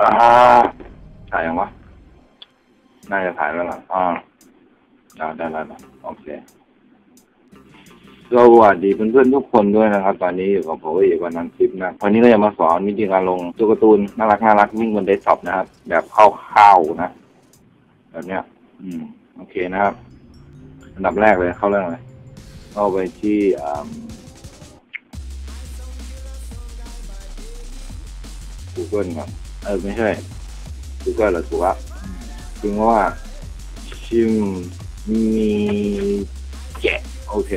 อ่าถ่ายยังวะ น่าจะถ่ายแล้วล่ะอ่าได้ได้ได้ได้โอเคสวัสดีเพื่อนๆทุกคนด้วยนะครับ ตอนนี้อยู่กับผมอีกวันนั้นคลิปนะวันนี้ก็จะมาสอนวิธีการลงตัวการ์ตูนน่ารักน่ารักวิ่งบนเดสก์ท็อปนะครับ แบบเข้าๆนะ แบบเนี้ย อืม โอเคนะครับอันดับแรกเลยเข้าเรื่องเลยเข้าไปที่อ่า Google ก่อน เออไม่ใช่ Google เหรอถูกละจริงว่าชิมมีแกะโอเค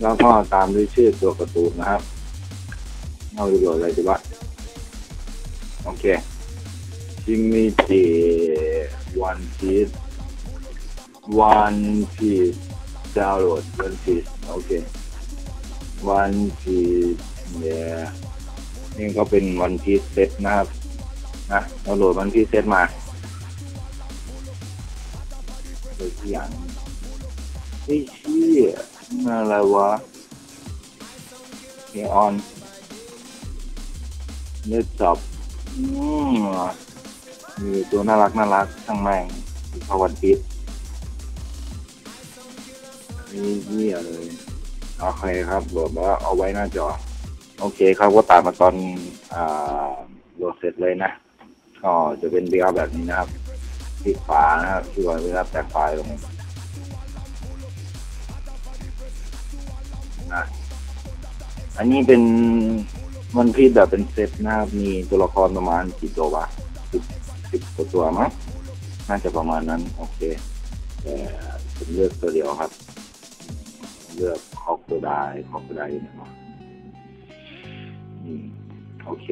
แล้วก็ตามด้วยชื่อตัวการ์ตูนนะครับเอาดูอะไรดีวะโอเค ชิมมีเจวันพีซวันพีซดาวน์โหลดวันพีซโอเควันพีซเนี่ยนี่ก็เป็นวันพีซเซตนะครับ นะเราโหลดวันพีซเซตมาโดยที่อย่างไอ้เชี่ยอะไรวะเนออนเนื้อจับมีตัวน่ารักน่ารักทั้งแม่งพวันพีซนี่เหี้ยเลยโอเคครับบอกว่าเอาไว้หน้าจอ โอเคครับก็ตามมาตอนอ่าโหลดเสร็จเลยนะ ก็จะเป็นเบียแบบนี้นะครับคลิกขวานะครับที่ว่าเวลาแตกไฟล์ลงนะอันนี้เป็นมันพีดแบบเป็นเซตนะครับ มีตัวละครประมาณกี่ตัววะสิบสิบกว่าตัวมั้งน่าจะประมาณนั้น โอเคแต่ผมเลือกตัวเดียวครับ เลือกคอกตัวได้คอกตัวได้อยู่ไหนวะอืมโอเค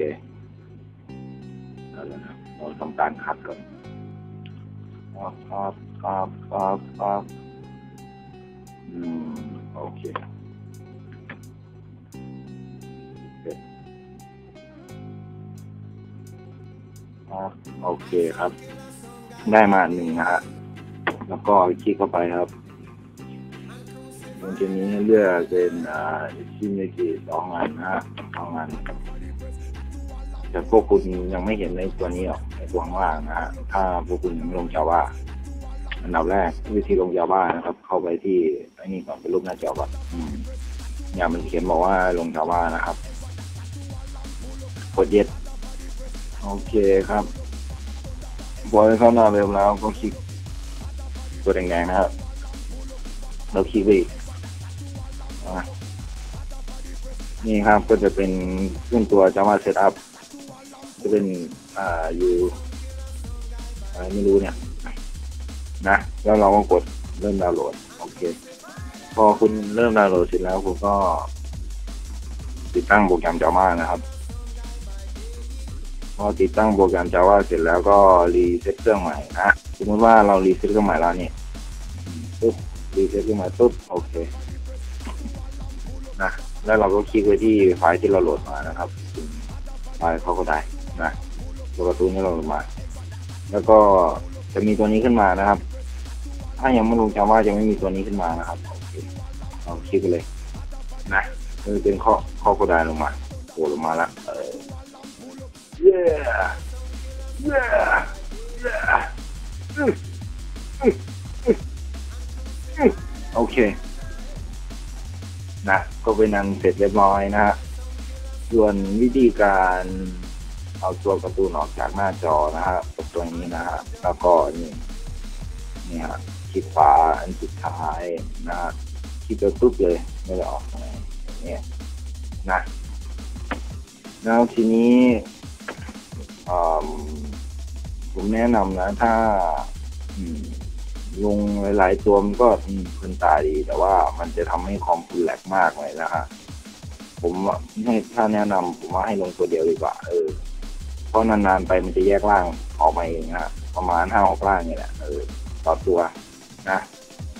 เอาแล้วนะเราทำการคัดก่อนครับครับครับครับครับอืมโอเคโอเคครับโอเคครับ ได้มาหนึ่งนะฮะแล้วก็คลิกเข้าไปครับมันจะมีให้เลือกเป็นอ่าชิมิกิสองอันนะฮะสองอัน แต่พวกคุณยังไม่เห็นในตัวนี้หรอกในตัวข้างล่างนะฮะถ้าพวกคุณยังลงจาว่าอันดับแรกวิธีลงจาว่านะครับ เข้าไปที่ไอ้นี่ก่อนเป็นรูปหน้าจอก่อนอืมเนี่ยมันเขียนบอกว่าลงจาว่านะครับกดเย็ดโอเคครับบอเข้าหน้าเร็วแล้วก็คลิกตัวแดงๆนะครับแล้วคลิกไปอีกอะนี่ครับก็จะเป็นขึ้นตัว Java Setup จะเป็นอ่าอยู่อะไรไม่รู้เนี่ย นะ แล้วเราก็กดเริ่มดาวน์โหลด โอเค พอคุณเริ่มดาวน์โหลดเสร็จแล้วคุณก็ ติดตั้งโปรแกรม Java นะครับ พอติดตั้งโปรแกรม Java เสร็จแล้วก็รีเซ็ตเครื่องใหม่นะสมมติว่าเรารีเซ็ตเครื่องใหม่แล้วเนี่ยปุ๊บรีเซ็ตเครื่องใหม่ปุ๊บโอเคนะแล้วเราก็คลิกไปที่ไฟล์ที่เราโหลดมานะครับไฟล์เขาก็ได้ นะตัวการ์ตูนที่เราโหลดมา แล้วก็จะมีตัวนี้ขึ้นมานะครับ ถ้ายังไม่ลงจำว่าจะไม่มีตัวนี้ขึ้นมานะครับโอาคลิกไปเลย นะมันเป็นข้อข้อก็ได้ลงมาโผล่ลงมาละเออเย้เย้เย้โอเค นะ ก็เป็นนันเสร็จเรียบร้อยนะฮะ ส่วนวิธีการ เอาตัวการ์ตูนออกจากหน้าจอนะฮะกดตัวนี้นะฮะแล้วก็นี่นี่ฮะคลิกขวาอันสุดท้ายนะฮะคลิกไปปุ๊บเลยไม่ได้ออกไหนเนี่ยนะแล้วทีนี้ผมแนะนำนะ ถ้าลงหลาย ๆ ตัวมันก็อืมคุณตาดี แต่ว่ามันจะทำให้คอมคุณแหลกมากเลยนะฮะผมให้ถ้าแนะนำผมว่าให้ลงตัวเดียวดีกว่า เออ ราะนานๆไปมันจะแยกร่างออกมาเองนะประมาณห้าหกร่างนี่แหละเออต่อตัวนะ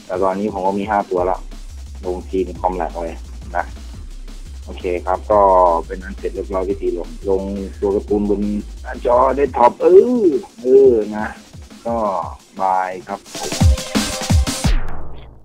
แต่ตอนนี้ผมก็มีห้าตัวแล้วลงทีมคอมแลกเลยนะโอเคครับก็เป็นอันเสร็จเรียบร้อยพิธีลง ลงตัวการ์ตูนบนจอได้ท็อปเออเออนะ ก็บายครับผม